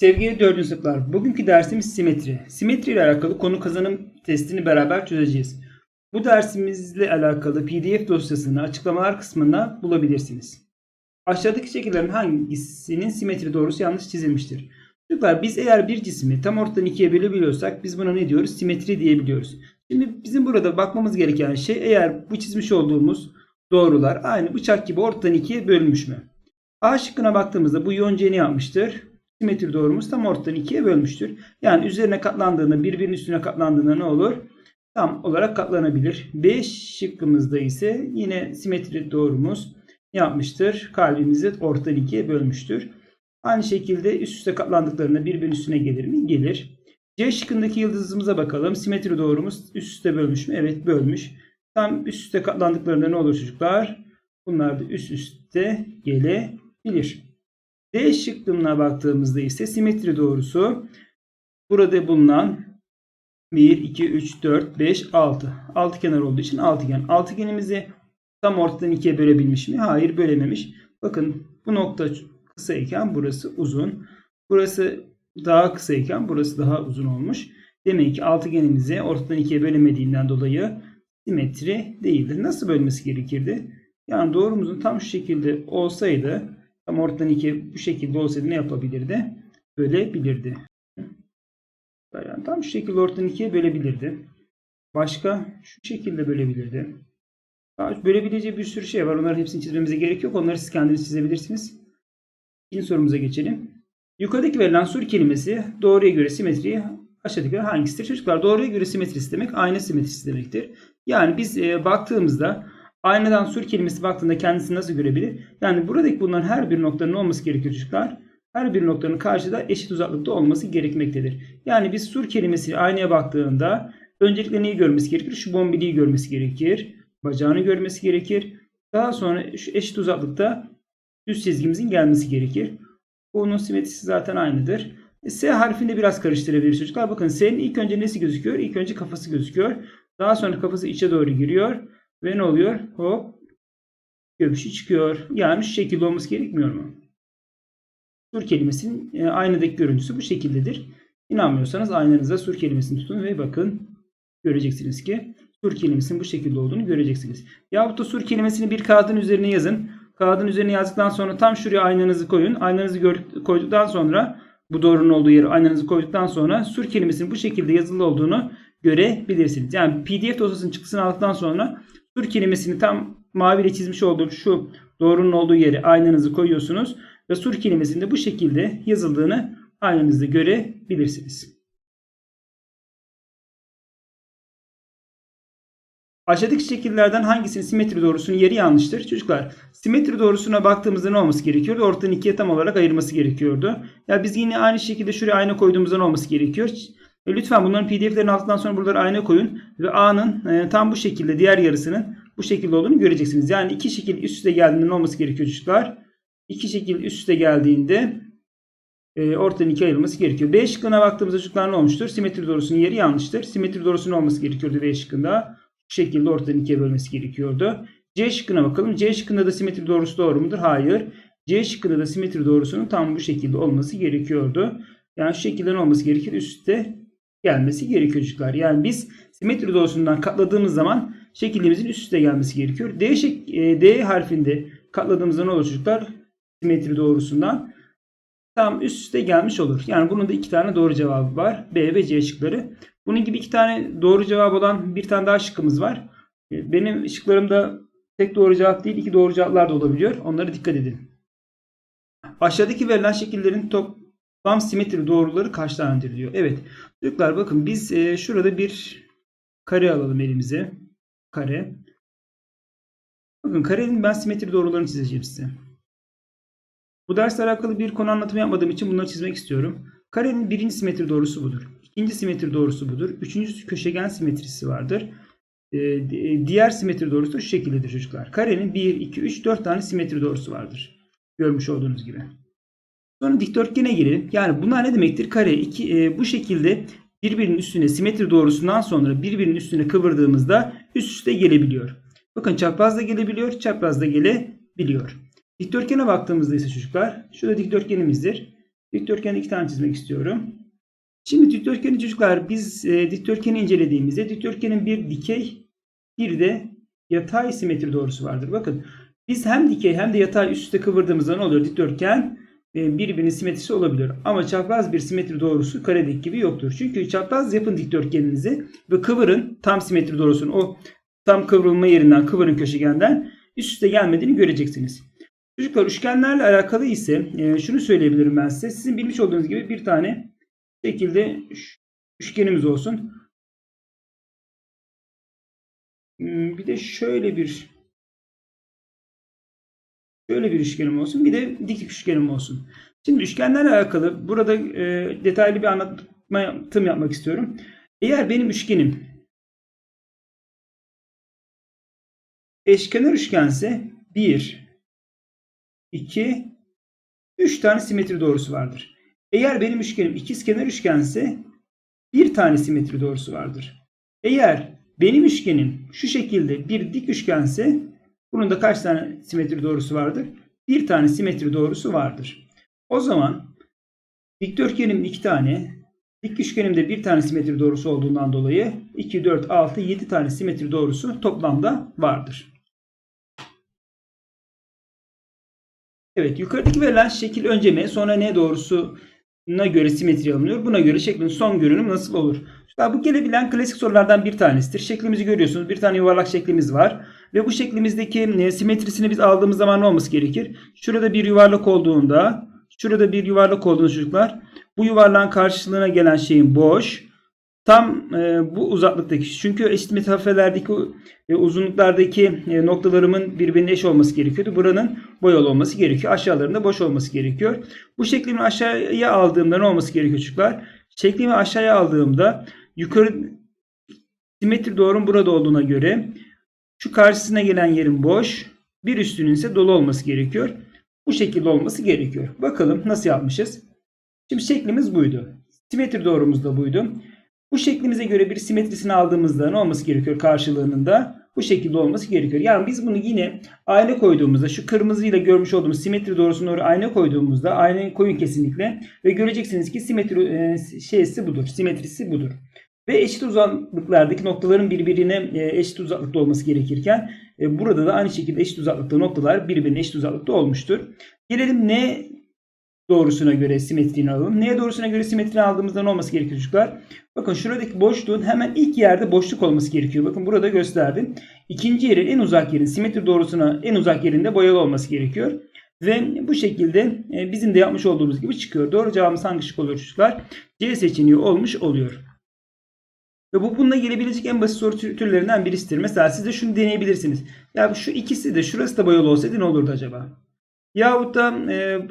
Sevgili dördüncü bugünkü dersimiz simetri. Simetri ile alakalı konu kazanım testini beraber çözeceğiz. Bu dersimizle alakalı pdf dosyasını açıklamalar kısmında bulabilirsiniz. Aşağıdaki şekillerin hangisinin simetri doğrusu yanlış çizilmiştir? Çocuklar biz eğer bir cismi tam ortadan ikiye bölebiliyorsak biz buna ne diyoruz? Simetri diyebiliyoruz. Şimdi bizim burada bakmamız gereken şey eğer bu çizmiş olduğumuz doğrular aynı bıçak gibi ortadan ikiye bölünmüş mü? A şıkkına baktığımızda bu yonca ne yapmıştır? Simetri doğrumuz tam ortadan ikiye bölmüştür. Yani üzerine katlandığında birbirinin üstüne katlandığında ne olur? Tam olarak katlanabilir. B şıkkımızda ise yine simetri doğrumuz yapmıştır? Kalbimizi ortadan ikiye bölmüştür. Aynı şekilde üst üste katlandıklarında birbirinin üstüne gelir mi? Gelir. C şıkkındaki yıldızımıza bakalım. Simetri doğrumuz üst üste bölmüş mü? Evet bölmüş. Tam üst üste katlandıklarında ne olur çocuklar? Bunlar da üst üste gelebilir. D şıkkına baktığımızda ise simetri doğrusu burada bulunan 1, 2, 3, 4, 5, 6. Altı kenar olduğu için altıgen. Altıgenimizi tam ortadan ikiye bölebilmiş mi? Hayır bölememiş. Bakın bu nokta kısayken burası uzun. Burası daha kısayken burası daha uzun olmuş. Demek ki altıgenimizi ortadan ikiye bölemediğinden dolayı simetri değildir. Nasıl bölmesi gerekirdi? Yani doğrumuzun tam şu şekilde olsaydı tam ortadan ikiye bu şekilde olsaydı ne yapabilirdi? Bölebilirdi. Yani tam şu şekilde ortadan ikiye bölebilirdi. Başka şu şekilde bölebilirdi. Daha bölebileceği bir sürü şey var. Onların hepsini çizmemize gerek yok. Onları siz kendiniz çizebilirsiniz. İkinci sorumuza geçelim. Yukarıdaki verilen sur kelimesi doğruya göre simetriyi aşağıdakiler hangisidir? Çocuklar doğruya göre simetrisi demek ayna simetrisi demektir. Yani biz e, baktığımızda aynadan sur kelimesi baktığında kendisini nasıl görebilir? Yani buradaki bunların her bir noktanın olması gerekiyor çocuklar. Her bir noktanın karşıda eşit uzaklıkta olması gerekmektedir. Yani biz sur kelimesi aynaya baktığında öncelikle neyi görmesi gerekir? Şu bombiliği görmesi gerekir. Bacağını görmesi gerekir. Daha sonra şu eşit uzaklıkta düz çizgimizin gelmesi gerekir. Bunun simetrisi zaten aynıdır. E, S harfini biraz karıştırabilir çocuklar. Bakın S'nin ilk önce nesi gözüküyor? İlk önce kafası gözüküyor. Daha sonra kafası içe doğru giriyor. Ve ne oluyor? Hop. Göbüşü çıkıyor. Yani şu şekilde olması gerekmiyor mu? Sur kelimesinin e, aynadaki görüntüsü bu şekildedir. İnanmıyorsanız aynanıza sur kelimesini tutun ve bakın göreceksiniz ki sur kelimesinin bu şekilde olduğunu göreceksiniz. Yahut da sur kelimesini bir kağıdın üzerine yazın. Kağıdın üzerine yazdıktan sonra tam şuraya aynanızı koyun. Aynanızı gördük, koyduktan sonra bu doğrunun olduğu yere aynanızı koyduktan sonra sur kelimesinin bu şekilde yazılı olduğunu görebilirsiniz. Yani pdf dosyasının çıktısını aldıktan sonra sur kelimesini tam maviyle çizmiş olduğum şu doğrunun olduğu yere aynanızı koyuyorsunuz. Ve sur kelimesinde bu şekilde yazıldığını aynanızda görebilirsiniz. Aşağıdaki şekillerden hangisinin simetri doğrusunun yeri yanlıştır? Çocuklar simetri doğrusuna baktığımızda ne olması gerekiyordu? Ortadan ikiye tam olarak ayırması gerekiyordu. Ya biz yine aynı şekilde şuraya ayna koyduğumuzda ne olması gerekiyor? Lütfen bunların pdf'lerin altından sonra buralara ayna koyun. Ve a'nın e, tam bu şekilde diğer yarısının bu şekilde olduğunu göreceksiniz. Yani iki şekil üst üste geldiğinde ne olması gerekiyor çocuklar? İki şekil üst üste geldiğinde e, ortadan ikiye ayrılması gerekiyor. B şıkkına baktığımızda çocuklar ne olmuştur? Simetri doğrusunun yeri yanlıştır. Simetri doğrusunun olması gerekiyordu B şıkkında. Bu şekilde ortadan ikiye bölmesi gerekiyordu. C şıkkına bakalım. C şıkkında da simetri doğrusu doğru mudur? Hayır. C şıkkında da simetri doğrusunun tam bu şekilde olması gerekiyordu. Yani şu şekilde olması gerekir? Üstte gelmesi gerekiyor çocuklar. Yani biz simetri doğrusundan katladığımız zaman şekillimizin üst üste gelmesi gerekiyor. D, şek e, D harfinde katladığımızda ne olur çocuklar? Simetri doğrusundan tam üst üste gelmiş olur. Yani bunun da iki tane doğru cevabı var. B ve C şıkları. Bunun gibi iki tane doğru cevap olan bir tane daha şıkkımız var. Benim şıklarımda tek doğru cevap değil iki doğru cevaplar da olabiliyor. Onlara dikkat edin. Aşağıdaki verilen şekillerin toplam simetri doğruları kaç tanedir diyor. Evet. Çocuklar bakın biz e, şurada bir kare alalım elimize. Kare. Bakın karenin ben simetri doğrularını çizeceğim size. Bu dersle alakalı bir konu anlatımı yapmadığım için bunları çizmek istiyorum. Karenin birinci simetri doğrusu budur. İkinci simetri doğrusu budur. Üçüncü köşegen simetrisi vardır. Ee, diğer simetri doğrusu şu şekildedir çocuklar. Karenin 1, 2, 3, 4 tane simetri doğrusu vardır. Görmüş olduğunuz gibi. Sonra dikdörtgene gelelim. Yani bunlar ne demektir? Kare iki, e, bu şekilde birbirinin üstüne simetri doğrusundan sonra birbirinin üstüne kıvırdığımızda üst üste gelebiliyor. Bakın çapraz da gelebiliyor, çapraz da gelebiliyor. Dikdörtgene baktığımızda ise çocuklar, şurada dikdörtgenimizdir. Dikdörtgende iki tane çizmek istiyorum. Şimdi dikdörtgeni çocuklar biz e, dikdörtgeni incelediğimizde dikdörtgenin bir dikey bir de yatay simetri doğrusu vardır. Bakın biz hem dikey hem de yatay üst üste kıvırdığımızda ne oluyor? Dikdörtgen birbirinin simetrisi olabiliyor. Ama çapraz bir simetri doğrusu karedeki gibi yoktur. Çünkü çapraz yapın dikdörtgeninizi ve kıvırın tam simetri doğrusunu o tam kıvrılma yerinden kıvırın köşegenden üst üste gelmediğini göreceksiniz. Çocuklar üçgenlerle alakalı ise e, şunu söyleyebilirim ben size. Sizin bilmiş olduğunuz gibi bir tane şekilde üçgenimiz olsun. Hmm, Bir de şöyle bir şöyle bir üçgenim olsun. Bir de dik üçgenim olsun. Şimdi üçgenlerle alakalı burada e, detaylı bir anlatım yapmak istiyorum. Eğer benim üçgenim eşkenar üçgense 1 2 3 tane simetri doğrusu vardır. Eğer benim üçgenim ikizkenar üçgense bir tane simetri doğrusu vardır. Eğer benim üçgenim şu şekilde bir dik üçgense bunun da kaç tane simetri doğrusu vardır? Bir tane simetri doğrusu vardır. O zaman dikdörtgenimin iki tane, dik üçgenimde bir tane simetri doğrusu olduğundan dolayı 2, 4, 6, 7 tane simetri doğrusu toplamda vardır. Evet yukarıdaki verilen şekil önce M sonra N doğrusuna göre simetri alınıyor. Buna göre şeklin son görünüm nasıl olur? Ya bu gelebilen klasik sorulardan bir tanesidir. Şeklimizi görüyorsunuz. Bir tane yuvarlak şeklimiz var. Ve bu şeklimizdeki e, simetrisini biz aldığımız zaman ne olması gerekir? Şurada bir yuvarlak olduğunda, şurada bir yuvarlak olduğunda çocuklar, bu yuvarlağın karşılığına gelen şeyin boş. Tam e, bu uzaklıktaki çünkü eşit mesafelerdeki e, uzunluklardaki e, noktalarımın birbirine eş olması gerekiyordu. Buranın boyalı olması gerekiyor. Aşağılarında boş olması gerekiyor. Bu şeklimi aşağıya aldığımda ne olması gerekiyor çocuklar? Şeklimi aşağıya aldığımda yukarı simetri doğrum burada olduğuna göre şu karşısına gelen yerin boş, bir üstünün ise dolu olması gerekiyor. Bu şekilde olması gerekiyor. Bakalım nasıl yapmışız? Şimdi şeklimiz buydu. Simetri doğrumuz da buydu. Bu şeklimize göre bir simetrisini aldığımızda ne olması gerekiyor karşılığının da? Bu şekilde olması gerekiyor. Yani biz bunu yine ayna koyduğumuzda şu kırmızıyla görmüş olduğumuz simetri doğrusunu oraya ayna koyduğumuzda aynayı koyun kesinlikle ve göreceksiniz ki simetri e, şeysi budur. Simetrisi budur. Ve eşit uzaklıklardaki noktaların birbirine e, eşit uzaklıkta olması gerekirken e, burada da aynı şekilde eşit uzaklıkta noktalar birbirine eşit uzaklıkta olmuştur. Gelelim ne doğrusuna göre simetriğini alalım. Neye doğrusuna göre simetriğini aldığımızda ne olması gerekiyor çocuklar? Bakın şuradaki boşluğun hemen ilk yerde boşluk olması gerekiyor. Bakın burada gösterdim. İkinci yeri en uzak yerin simetri doğrusuna en uzak yerinde boyalı olması gerekiyor. Ve bu şekilde e, bizim de yapmış olduğumuz gibi çıkıyor. Doğru cevabımız hangi şık oluyor çocuklar? C seçeneği olmuş oluyor. Ve bu bununla gelebilecek en basit soru türlerinden birisidir. Mesela siz de şunu deneyebilirsiniz. Ya şu ikisi de şurası da boyalı olsaydı ne olurdu acaba? Yahut da e,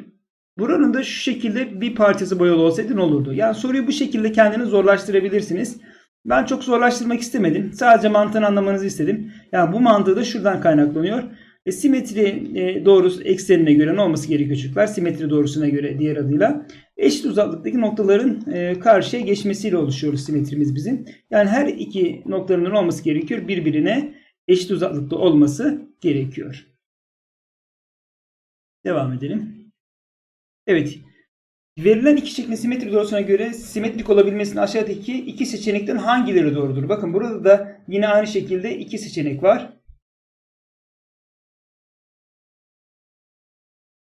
buranın da şu şekilde bir parçası boyalı olsaydı ne olurdu? Yani soruyu bu şekilde kendini zorlaştırabilirsiniz. Ben çok zorlaştırmak istemedim. Sadece mantığını anlamanızı istedim. Yani bu mantığı da şuradan kaynaklanıyor. E, simetri e, doğrusu eksenine göre ne olması gerekiyor çocuklar? Simetri doğrusuna göre diğer adıyla. Eşit uzaklıktaki noktaların e, karşıya geçmesiyle oluşuyor simetrimiz bizim. Yani her iki noktanın olması gerekiyor. Birbirine eşit uzaklıkta olması gerekiyor. Devam edelim. Evet. Verilen iki şeklin simetri doğrusuna göre simetrik olabilmesinin aşağıdaki iki seçenekten hangileri doğrudur? Bakın burada da yine aynı şekilde iki seçenek var.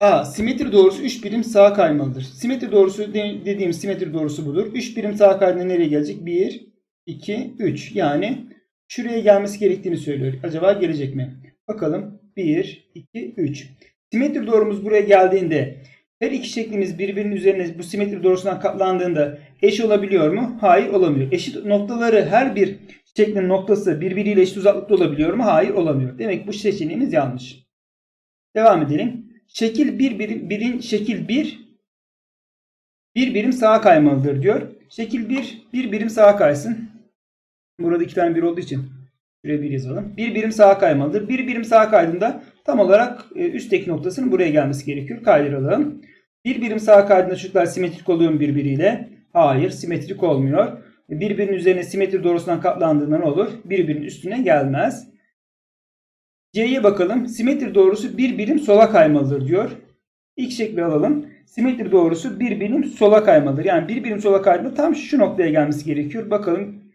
A. Simetri doğrusu 3 birim sağa kaymalıdır. Simetri doğrusu de- dediğimiz simetri doğrusu budur. 3 birim sağa kaydığında nereye gelecek? 1, 2, 3. Yani şuraya gelmesi gerektiğini söylüyor. Acaba gelecek mi? Bakalım. 1, 2, 3. Simetri doğrumuz buraya geldiğinde her iki şeklimiz birbirinin üzerine bu simetri doğrusundan katlandığında eş olabiliyor mu? Hayır olamıyor. Eşit noktaları her bir şeklin noktası birbiriyle eşit uzaklıkta olabiliyor mu? Hayır olamıyor. Demek bu seçeneğimiz yanlış. Devam edelim. Şekil 1 birim, birin şekil 1 bir birim sağa kaymalıdır diyor. Şekil 1 bir birim sağa kaysın. Burada iki tane bir olduğu için şuraya bir yazalım. Bir birim sağa kaymalıdır. Bir birim sağa kaydığında tam olarak e, üstteki noktasının buraya gelmesi gerekiyor. Kaydıralım. Bir birim sağa kaydığında çocuklar simetrik oluyor mu birbiriyle? Hayır simetrik olmuyor. Birbirinin üzerine simetri doğrusundan katlandığında ne olur? Birbirinin üstüne gelmez. C'ye bakalım. Simetri doğrusu bir birim sola kaymalıdır diyor. İlk şekli alalım. Simetri doğrusu bir birim sola kaymalıdır. Yani bir birim sola kaydığında tam şu noktaya gelmesi gerekiyor. Bakalım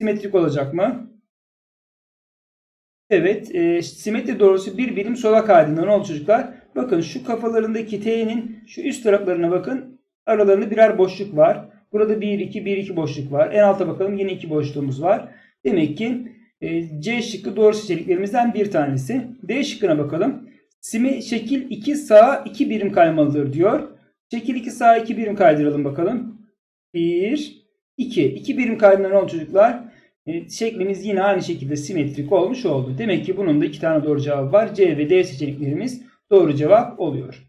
simetrik olacak mı? Evet, e, simetri doğrusu bir birim sola kaydığında ne oldu çocuklar? Bakın şu kafalarındaki T'nin şu üst taraflarına bakın. Aralarında birer boşluk var. Burada 1, 2, 1, 2 boşluk var. En alta bakalım yine 2 boşluğumuz var. Demek ki C şıkkı doğru seçeneklerimizden bir tanesi. D şıkkına bakalım. Simi, şekil 2 sağa 2 birim kaymalıdır diyor. Şekil 2 sağa 2 birim kaydıralım bakalım. 1, 2. 2 birim kaydırma ne oldu çocuklar? E, şeklimiz yine aynı şekilde simetrik olmuş oldu. Demek ki bunun da iki tane doğru cevabı var. C ve D seçeneklerimiz doğru cevap oluyor.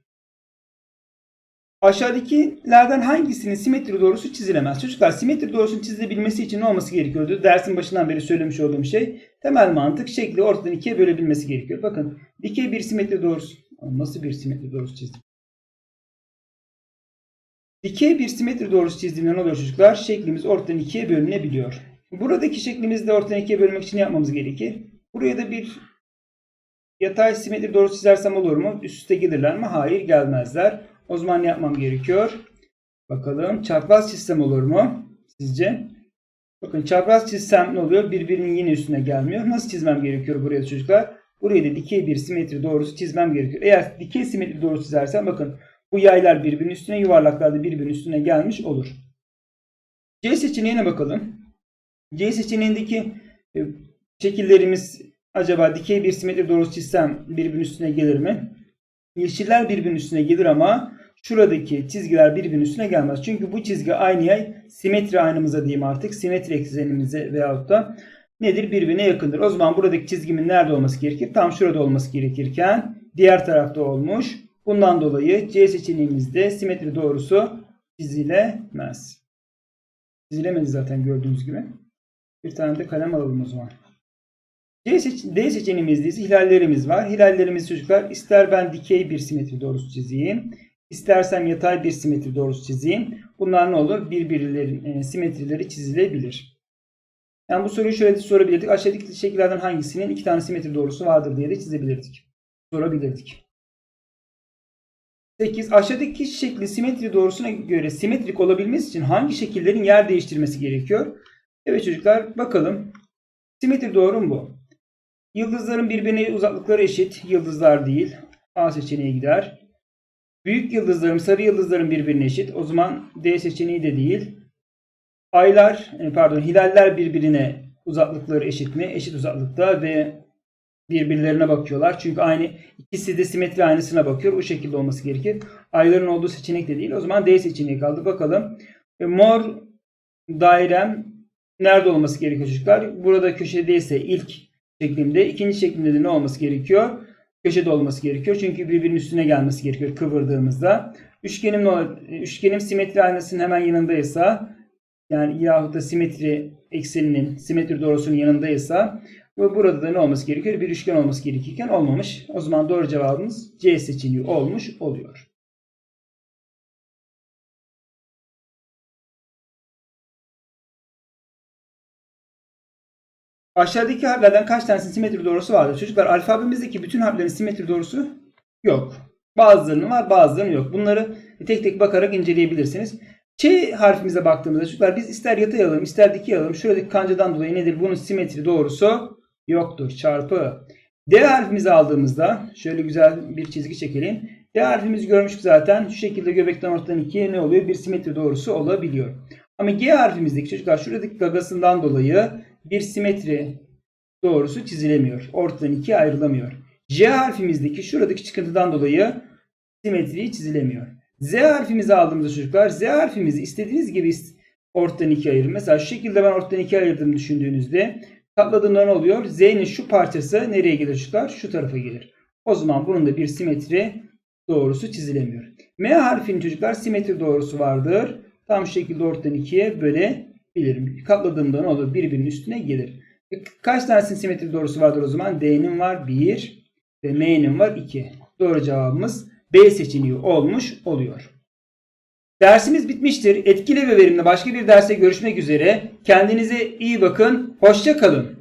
Aşağıdakilerden hangisinin simetri doğrusu çizilemez? Çocuklar simetri doğrusunun çizilebilmesi için ne olması gerekiyordu? Dersin başından beri söylemiş olduğum şey. Temel mantık şekli ortadan ikiye bölebilmesi gerekiyor. Bakın dikey bir simetri doğrusu. Nasıl bir simetri doğrusu çizdim? Dikey bir simetri doğrusu çizdiğimde ne oluyor çocuklar? Şeklimiz ortadan ikiye bölünebiliyor. Buradaki şeklimizi de ortadan ikiye bölmek için yapmamız gerekir. Buraya da bir yatay simetri doğrusu çizersem olur mu? Üst üste gelirler mi? Hayır gelmezler. O zaman ne yapmam gerekiyor? Bakalım çapraz çizsem olur mu? Sizce? Bakın çapraz çizsem ne oluyor? Birbirinin yine üstüne gelmiyor. Nasıl çizmem gerekiyor buraya çocuklar? Buraya da dikey bir simetri doğrusu çizmem gerekiyor. Eğer dikey simetri doğrusu çizersem bakın bu yaylar birbirinin üstüne yuvarlaklar da birbirinin üstüne gelmiş olur. C seçeneğine bakalım. C seçeneğindeki e, şekillerimiz acaba dikey bir simetri doğrusu çizsem birbirinin üstüne gelir mi? Yeşiller birbirinin üstüne gelir ama şuradaki çizgiler birbirinin üstüne gelmez. Çünkü bu çizgi aynı yay simetri aynamıza diyeyim artık. Simetri eksenimize veyahut da nedir? Birbirine yakındır. O zaman buradaki çizgimin nerede olması gerekir? Tam şurada olması gerekirken diğer tarafta olmuş. Bundan dolayı C seçeneğimizde simetri doğrusu çizilemez. Çizilemedi zaten gördüğünüz gibi. Bir tane de kalem alalım o zaman. D, seç D seçeneğimizde hilallerimiz var. Hilallerimiz çocuklar ister ben dikey bir simetri doğrusu çizeyim. İstersem yatay bir simetri doğrusu çizeyim. Bunlar ne olur? Birbirlerin e, simetrileri çizilebilir. Yani bu soruyu şöyle sorabilirdik. Aşağıdaki şekillerden hangisinin iki tane simetri doğrusu vardır diye de çizebilirdik. Sorabilirdik. 8. Aşağıdaki şekli simetri doğrusuna göre simetrik olabilmesi için hangi şekillerin yer değiştirmesi gerekiyor? Evet çocuklar bakalım. Simetri doğru mu bu? Yıldızların birbirine uzaklıkları eşit. Yıldızlar değil. A seçeneği gider. Büyük yıldızların, sarı yıldızların birbirine eşit. O zaman D seçeneği de değil. Aylar, e, pardon hilaller birbirine uzaklıkları eşit mi? Eşit uzaklıkta ve birbirlerine bakıyorlar. Çünkü aynı ikisi de simetri aynısına bakıyor. O şekilde olması gerekir. Ayların olduğu seçenek de değil. O zaman D seçeneği kaldı. Bakalım. E, mor dairem nerede olması gerekiyor çocuklar? Burada köşedeyse ilk şeklinde, ikinci şeklinde de ne olması gerekiyor? Köşede olması gerekiyor. Çünkü birbirinin üstüne gelmesi gerekiyor kıvırdığımızda. Üçgenim Üçgenim simetri aynasının hemen yanındaysa yani yahut da simetri ekseninin, simetri doğrusunun yanındaysa ve burada da ne olması gerekiyor? Bir üçgen olması gerekirken olmamış. O zaman doğru cevabımız C seçeneği olmuş oluyor. Aşağıdaki harflerden kaç tanesinin simetri doğrusu vardır? Çocuklar alfabemizdeki bütün harflerin simetri doğrusu yok. Bazılarının var bazılarının yok. Bunları tek tek bakarak inceleyebilirsiniz. Ç harfimize baktığımızda çocuklar biz ister yatay alalım ister dikey alalım. Şuradaki kancadan dolayı nedir? Bunun simetri doğrusu yoktur. Çarpı. D harfimizi aldığımızda şöyle güzel bir çizgi çekelim. D harfimizi görmüştük zaten. Şu şekilde göbekten ortadan ikiye ne oluyor? Bir simetri doğrusu olabiliyor. Ama G harfimizdeki çocuklar şuradaki gagasından dolayı bir simetri doğrusu çizilemiyor. Ortadan ikiye ayrılamıyor. J harfimizdeki şuradaki çıkıntıdan dolayı simetri çizilemiyor. Z harfimizi aldığımızda çocuklar Z harfimizi istediğiniz gibi ortadan ikiye ayırın. Mesela şu şekilde ben ortadan ikiye ayırdım düşündüğünüzde katladığımda ne oluyor? Z'nin şu parçası nereye gelir çocuklar? Şu tarafa gelir. O zaman bunun da bir simetri doğrusu çizilemiyor. M harfinin çocuklar simetri doğrusu vardır. Tam şu şekilde ortadan ikiye bölebilirim. Katladığımda ne olur? Birbirinin üstüne gelir. E, kaç tanesinin simetri doğrusu vardır o zaman? D'nin var 1 ve M'nin var 2. Doğru cevabımız B seçeneği olmuş oluyor. Dersimiz bitmiştir. Etkili ve verimli başka bir derse görüşmek üzere. Kendinize iyi bakın. Hoşça kalın.